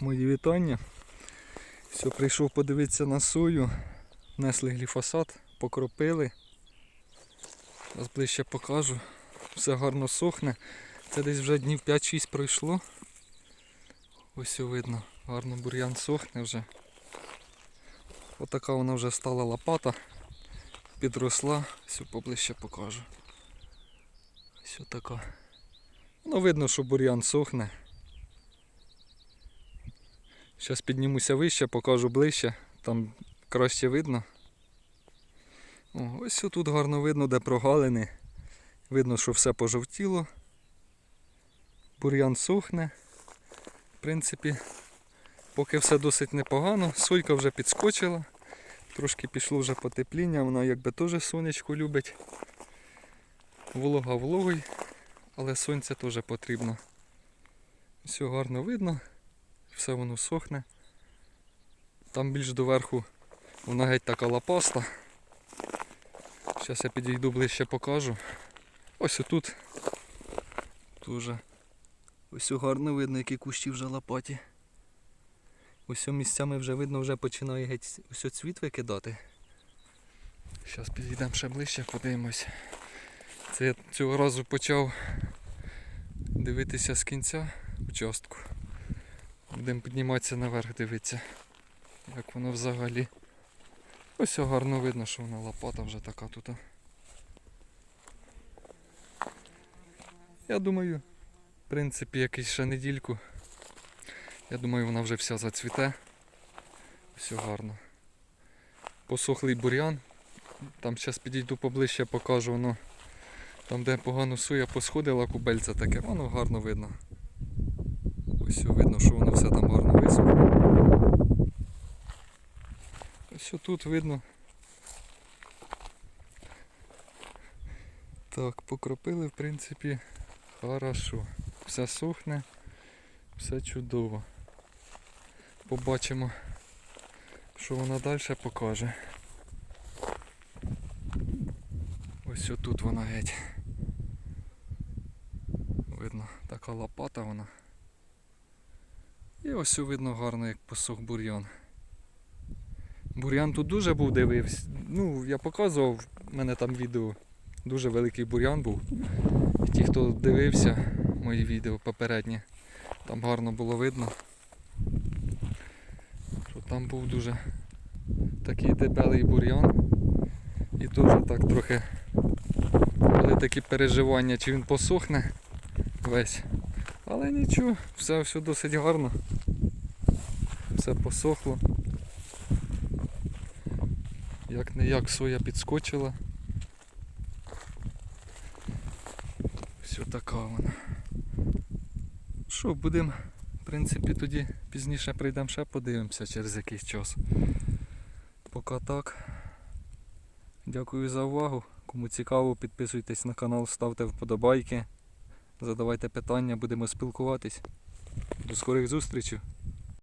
Мої вітання. Все, прийшов подивитися на сою. Несли гліфосат, покропили. Зараз ближче покажу. Все гарно сохне. Це десь вже днів 5-6 пройшло. Ось видно, гарно бур'ян сохне вже. Отака вона вже стала лопата. Підросла. Все поближче покажу. Ось така. Ну видно, що бур'ян сохне. Зараз піднімуся вище, покажу ближче, там краще видно. О, ось тут гарно видно, де прогалини. Видно, що все пожовтіло. Бур'ян сохне. В принципі, поки все досить непогано. Сойка вже підскочила. Трошки пішло вже потепління, вона якби теж сонечко любить. Волога вологою, але сонце теж потрібно. Все гарно видно все воно сохне. Там більш доверху вона геть така лапаста. Зараз я підійду ближче покажу. Ось отут. Дуже. Ось гарно видно, які кущі вже лопаті. Ось місцями вже видно, вже починає геть ось цвіт викидати. Зараз підійдемо ще ближче, подивимось. Це я цього разу почав дивитися з кінця участку. Будемо підніматися наверх, дивитися, як воно взагалі. Ось гарно видно, що вона лопата вже така тут. Я думаю, в принципі, якийсь ще недільку. Я думаю, вона вже вся зацвіте. Все гарно. Посохлий бур'ян. Там зараз підійду поближче, покажу воно. Там, де погано суя посходила кубельця таке, воно гарно видно. Ось видно, що воно все там гарно висохло. Ось тут видно. Так, покропили, в принципі, хорошо. Все сохне, все чудово. Побачимо, що вона далі покаже. Ось тут вона геть. Видно, така лопата вона. І ось видно гарно, як посох бур'ян. Бур'ян тут дуже був дивився. Ну, я показував, в мене там відео. Дуже великий бур'ян був. Ті, хто дивився мої відео попередні, там гарно було видно. Що там був дуже такий дебелий бур'ян. І теж так трохи були такі переживання, чи він посохне весь. Але нічого, все, все досить гарно. Все посохло. Як не як соя підскочила. Все така вона. Що, будемо, в принципі, тоді пізніше прийдемо ще подивимося через якийсь час. Поки так. Дякую за увагу. Кому цікаво, підписуйтесь на канал, ставте вподобайки. Задавайте питання, будемо спілкуватись. До скорих зустрічей.